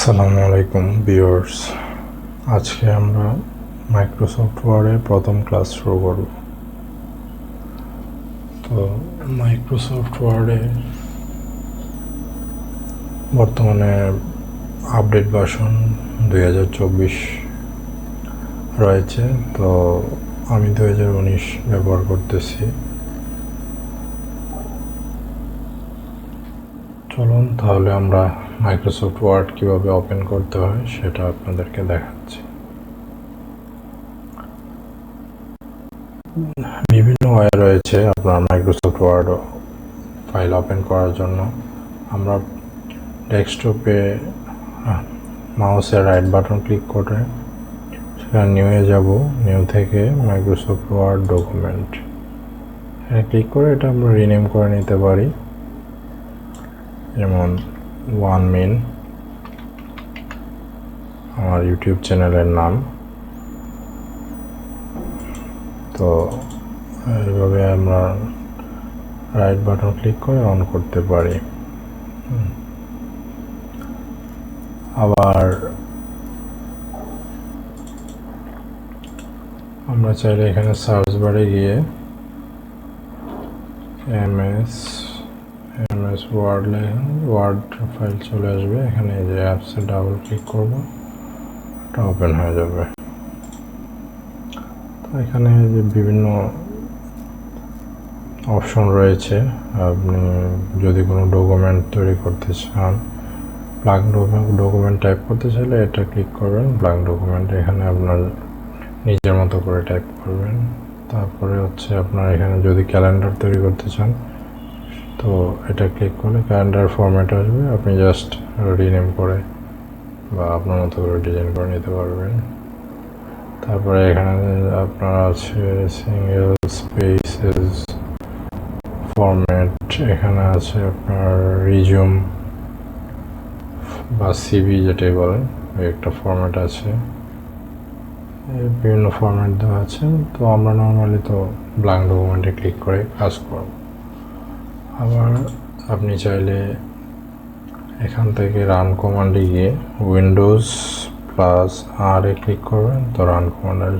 আসসালামু আলাইকুম ভিউয়ার্স। আজকে আমরা মাইক্রোসফট ওয়ার্ডের প্রথম ক্লাস শুরু করব। তো মাইক্রোসফট ওয়ার্ডে বর্তমানে আপডেট ভার্সন দুই হাজার চব্বিশ রয়েছে। তো আমি দু হাজার উনিশ ব্যবহার করতেছি। চলুন তাহলে আমরা মাইক্রোসফট ওয়ার্ড কীভাবে ওপেন করতে হয় সেটা আপনাদেরকে দেখাচ্ছি। বিভিন্ন ওয়ে রয়েছে আপনার মাইক্রোসফট ওয়ার্ড ফাইল ওপেন করার জন্য। আমরা ডেস্কটপে মাউসের রাইট বাটন ক্লিক করে সেখানে নিউয়ে যাব। নিউ থেকে মাইক্রোসফট ওয়ার্ড ডকুমেন্ট ক্লিক করে এটা আমরা রিনেম করে নিতে পারি। যেমন ওয়ান মেন আমার ইউটিউব চ্যানেলের নাম। তো এইভাবে আমরা রাইট বাটন ক্লিক করে অন করতে পারি। আবার আমরা চাইলে এখানে সার্চ বারে গিয়ে M S M S word লেখেন ওয়ার্ড ফাইল চলে আসবে। এখানে যে অ্যাপসে ডাবল ক্লিক করব এটা ওপেন হয়ে যাবে। তো এখানে যে বিভিন্ন অপশন রয়েছে। আপনি যদি কোনো ডকুমেন্ট তৈরি করতে চান ব্ল্যাঙ্ক ডকুমেন্ট টাইপ করতে চাইলে এটা ক্লিক করবেন। ব্ল্যাঙ্ক ডকুমেন্ট এখানে আপনার নিজের মতো করে টাইপ করবেন। তারপরে হচ্ছে আপনার এখানে যদি ক্যালেন্ডার তৈরি করতে চান তো এটা ক্লিক করলে ক্যালেন্ডার ফরম্যাট আসবে, আপনি জাস্ট রিনেম করে বা আপনার মতো করে ডিজাইন করে নিতে পারবেন। তারপরে এখানে আপনার আছে সিঙ্গেল স্পেসেস ফরম্যাট এখানে আছে আপনার রিজুম বা সিবি যেটাই ওই একটা ফরম্যাট আছে। বিভিন্ন ফরম্যাট দেওয়া আছে, তো আমরা নর্মালি তো ব্ল্যাঙ্ক ডকুমেন্টে ক্লিক করে কাজ করব। আবার আপনি চাইলে এখান থেকে রান কমান্ডে গিয়ে উইন্ডোজ প্লাস আর এ ক্লিক করবেন। তো রান কমান্ড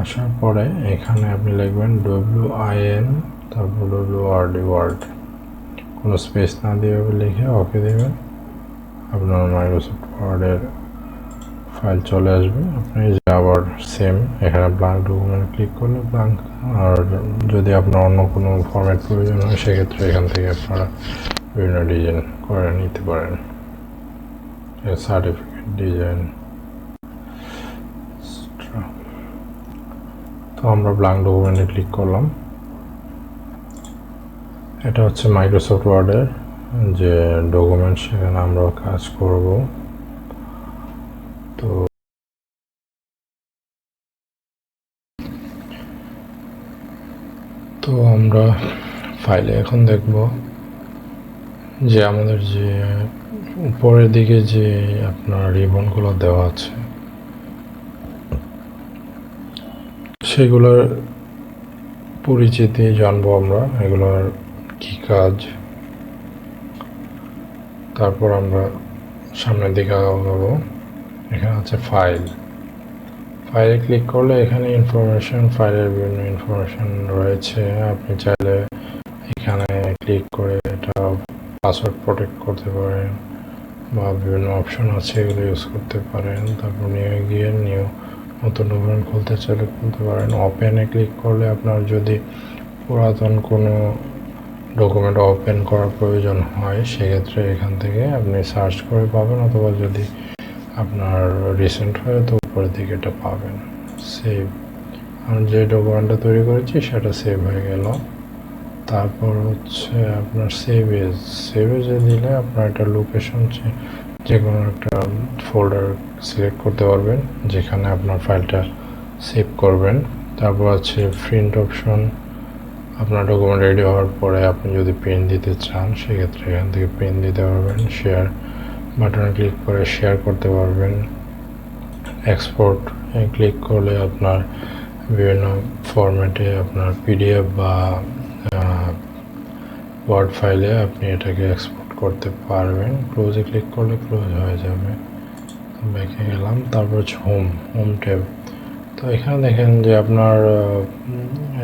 আসার পরে এখানে আপনি লিখবেন ডব্লিউ আই এন তারপর ডব্লিউ আর ডি ওয়ার্ড কোনো স্পেস না দিয়ে লিখে ওকে দেবেন। আপনার মাইক্রোসফট ওয়ার্ডের ফাইল চলে আসবে। আপনি আবার সেম এখানে ব্ল্যাঙ্ক ডকুমেন্ট ক্লিক করলে ব্ল্যাঙ্ক আর যদি আপনার অন্য কোনো ফরম্যাট প্রয়োজন হয়, সেক্ষেত্রে এখান থেকে আপনারা বিভিন্ন ডিজাইন করে নিতে পারেন। সার্টিফিকেট ডিজাইন তো আমরা ব্লাঙ্ক ডকুমেন্টে ক্লিক করলাম। এটা হচ্ছে মাইক্রোসফট ওয়ার্ডের যে ডকুমেন্ট সেখানে আমরা কাজ করব। তো তো আমরা ফাইলে এখন দেখব যে আমাদের যে উপরের দিকে যে আপনার রিবনগুলো দেওয়া আছে, সেগুলোর পরিচিতি জানব আমরা, এগুলোর কী কাজ। তারপর আমরা সামনের দিকে আগাবো। এখানে হচ্ছে ফাইল ফাইলে ক্লিক করলে এখানে ইনফরমেশন ফাইলের বিভিন্ন ইনফরমেশন রয়েছে। আপনি চাইলে এখানে ক্লিক করে এটা পাসওয়ার্ড প্রোটেক্ট করতে পারেন বা বিভিন্ন অপশন আছে এগুলো ইউজ করতে পারেন। তারপর নিয়ে গিয়ে নিউ নতুন ডকুমেন্ট খুলতে চাইলে খুলতে পারেন। ওপেনে ক্লিক করলে আপনার যদি পুরাতন কোনো ডকুমেন্ট ওপেন করার প্রয়োজন হয়, সেক্ষেত্রে এখান থেকে আপনি সার্চ করে পাবেন। অথবা যদি আপনার রিসেন্ট হয়, তো উপরের দিকে এটা পাবেন। সেভ আমি যে ডকুমেন্টটা তৈরি করেছি, সেটা সেভ হয়ে গেল। তারপর হচ্ছে আপনার সেভেজ সেভেজে দিলে আপনার একটা লোকেশন যে কোনো একটা ফোল্ডার সিলেক্ট করতে পারবেন, যেখানে আপনার ফাইলটা সেভ করবেন। তারপর আছে প্রিন্ট অপশন আপনার ডকুমেন্ট রেডি হওয়ার পরে আপনি যদি প্রিন্ট দিতে চান, সেক্ষেত্রে এখান থেকে প্রিন্ট দিতে পারবেন শেয়ার বাটনে ক্লিক করে শেয়ার করতে পারবেন। এক্সপোর্ট ক্লিক করলে আপনার বিভিন্ন ফরম্যাটে আপনার পিডিএফ বা ওয়ার্ড ফাইলে আপনি এটাকে এক্সপোর্ট করতে পারবেন। ক্লোজে ক্লিক করলে ক্লোজ হয়ে যাবে। ব্যাকে গেলাম। তারপর হচ্ছে হোম হোম ট্যাব তো এখানে দেখেন যে আপনার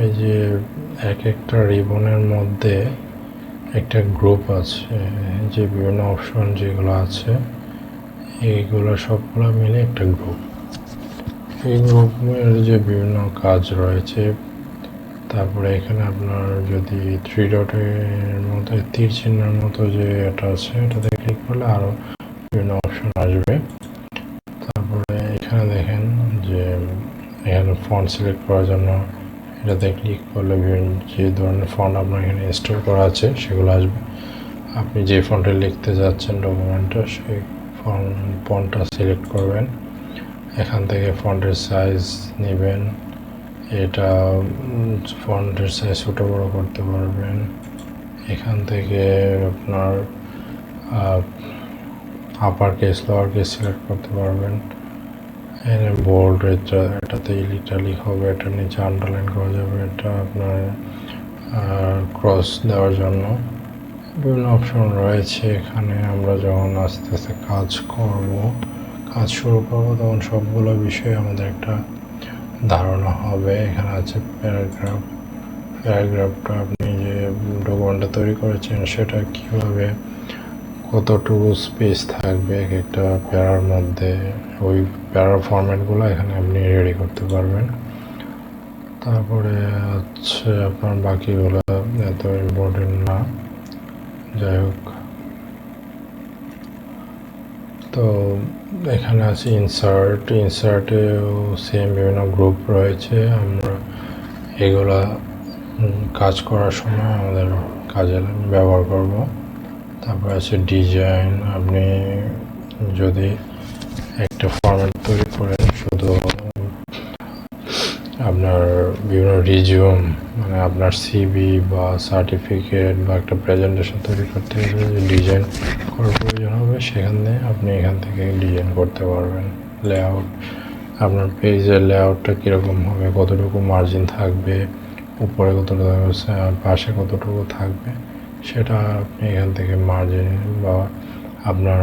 এই যে এক একটা রিবনের মধ্যে একটা গ্রুপ আছে, যে বিভিন্ন অপশন যেগুলো আছে, এইগুলো সবগুলো মিলে একটা গ্রুপ এই গ্রুপের যে বিভিন্ন কাজ রয়েছে, তারপরে এখানে আপনার যদি থ্রি ডটের মতো, তীর চিহ্নের মতো যে এটা আছে, এটাতে ক্লিক করলে আরও বিভিন্ন অপশন আসবে। তারপরে এখানে দেখেন যে, এখানে ফন্ট সিলেক্ট করার জন্য এটাতে ক্লিক করলে বিভিন্ন যে ধরনের ফন্ট আপনার এখানে ইনস্টল করা আছে, সেগুলো আসবে। আপনি যে ফন্টে লিখতে যাচ্ছেন ডকুমেন্টটা সেই ফন্ট ফন্টটা সিলেক্ট করবেন। এখান থেকে ফন্টের সাইজ নেবেন। এটা ফন্টের সাইজ ছোটো বড়ো করতে পারবেন। এখান থেকে আপনার upper case lower case select করতে পারবেন। এখানে বোল্ড এটা, এটাতে ইলিটালিক হবে, এটা নিচে আন্ডারলাইন করা যাবে, এটা আপনার ক্রস দেওয়ার জন্য। বিভিন্ন অপশন রয়েছে এখানে, আমরা যখন আস্তে আস্তে কাজ করব, কাজ শুরু করব, তখন সবগুলো বিষয়ে আমাদের একটা ধারণা হবে। এখানে আছে প্যারাগ্রাফ প্যারাগ্রাফটা আপনি যে ডকুমেন্টটা তৈরি করেছেন, সেটা কীভাবে কতটুকু স্পেস থাকবে এক একটা প্যারার মধ্যে? ওই প্যারার ফরম্যাটগুলো এখানে আপনি রেডি করতে পারবেন। তারপরে হচ্ছে আপনার বাকিগুলো এত ইম্পর্টেন্ট না। যাই হোক। তো এখানে আছে ইনসার্ট ইনসার্টেও সেম বিভিন্ন গ্রুপ রয়েছে। আমরা এগুলা কাজ করার সময় আমাদের কাজে ব্যবহার করব। তারপর আছে ডিজাইন আপনি যদি একটা ফরম্যাট তৈরি করেন, শুধু আপনার বিভিন্ন রিজিউম মানে আপনার সিবি বা সার্টিফিকেট বা একটা প্রেজেন্টেশন তৈরি করতে গেলে যে ডিজাইন করার প্রয়োজন হবে, সেখানে আপনি এখান থেকে ডিজাইন করতে পারবেন। লেআউট আপনার পেজের লেআউটটা কীরকম হবে, কতটুকু মার্জিন থাকবে, উপরে কতটুকু পাশে কতটুকু থাকবে সেটা আপনি এখান থেকে মার্জিন বা আপনার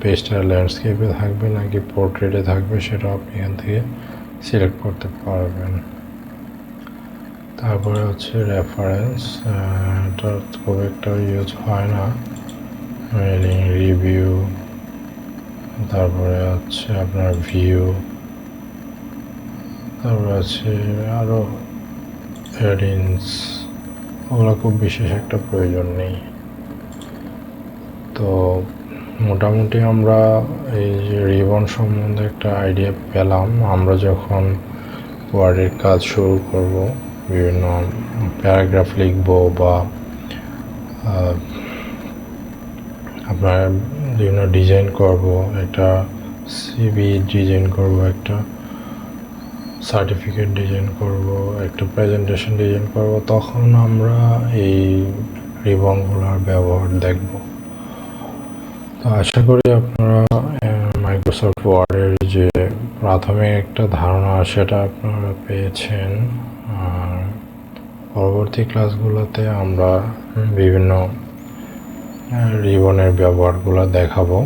পেজটা ল্যান্ডস্কেপে থাকবে নাকি পোর্ট্রেটে থাকবে সেটা আপনি এখান থেকে সিলেক্ট করতে পারবেন। তারপরে হচ্ছে রেফারেন্স এটা খুব একটা ইউজ হয় না। রিভিউ তারপরে হচ্ছে আপনার ভিউ তারপরে আছে আরও হেডিংস ওগুলো খুব বিশেষ একটা প্রয়োজন নেই। তো মোটামুটি আমরা এই যে রিবন সম্বন্ধে একটা আইডিয়া পেলাম। আমরা যখন ওয়ার্ডের কাজ শুরু করব, বিভিন্ন প্যারাগ্রাফ লিখব বা আপনার বিভিন্ন ডিজাইন করব, একটা সিভি ডিজাইন করব একটা। সার্টিফিকেট ডিজাইন করব, একটা প্রেজেন্টেশন ডিজাইন করব, তখন আমরা এই রিবনগুলোর ব্যবহার দেখব। তো আশা করি আপনারা মাইক্রোসফট ওয়ার্ডের যে প্রাথমিক একটা ধারণা, সেটা আপনারা পেয়েছেন। আর পরবর্তী ক্লাসগুলোতে আমরা বিভিন্ন রিবনের ব্যবহারগুলো দেখাবো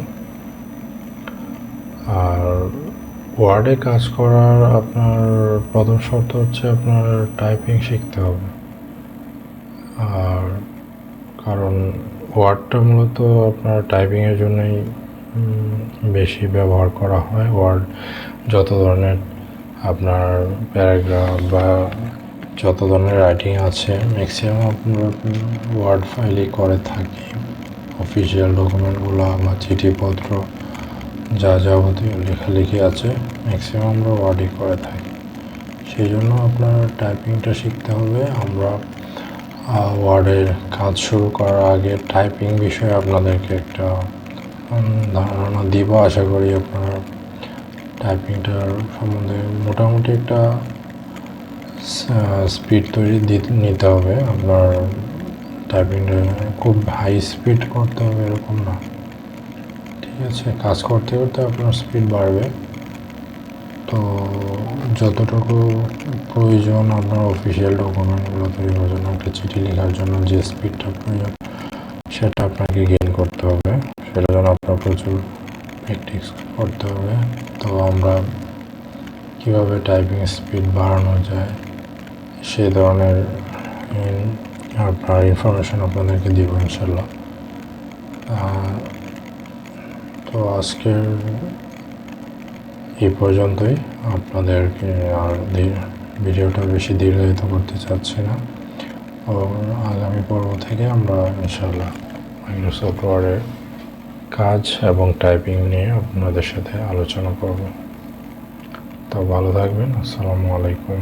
আর ওয়ার্ডে কাজ করার আপনার প্রথম শর্ত হচ্ছে আপনার টাইপিং শিখতে হবে। আর কারণ ওয়ার্ডটা মূলত আপনার টাইপিংয়ের জন্যই বেশি ব্যবহার করা হয়। ওয়ার্ড যত ধরনের আপনার প্যারাগ্রাফ বা যত ধরনের রাইটিং আছে ম্যাক্সিমাম আপনার ওয়ার্ড ফাইলই করে থাকি। অফিসিয়াল ডকুমেন্টগুলো বা চিঠিপত্র যা যাবতীয় লেখালেখি আছে ম্যাক্সিমাম আমরা ওয়ার্ডই করে থাকি। সেই জন্য আপনার টাইপিংটা শিখতে হবে। আমরা ওয়ার্ডের কাজ শুরু করার আগে টাইপিং বিষয়ে আপনাদেরকে একটা ধারণা দিব। আশা করি আপনার টাইপিংটার সম্বন্ধে মোটামুটি একটা স্পিড তৈরি নিতে হবে। আপনার টাইপিংটা খুব হাই স্পিড করতে হবে, এরকম না। ঠিক আছে কাজ করতে করতে আপনার স্পিড বাড়বে। তো যতটুকু প্রয়োজন আপনার অফিসিয়াল ডকুমেন্টগুলো তৈরি করার জন্য, একটা চিঠি লেখার জন্য যে স্পিডটা প্রয়োজন, সেটা আপনাকে গেইন করতে হবে। সেটার জন্য আপনার প্রচুর প্র্যাকটিস করতে হবে। তো আমরা কীভাবে টাইপিং স্পিড বাড়ানো যায় সেই ধরনের আপনার ইনফরমেশন আপনাদেরকে দিব, ইনশাল্লাহ। তো আজকের এই পর্যন্তই। আপনাদেরকে আর ভিডিওটা বেশি দীর্ঘায়িত করতে চাচ্ছি না। আগামী পর্ব থেকে আমরা ইনশাল্লাহ মাইক্রোসফট ওয়ার্ডের কাজ এবং টাইপিং নিয়ে আপনাদের সাথে আলোচনা করব। তো ভালো থাকবেন। আসসালামু আলাইকুম।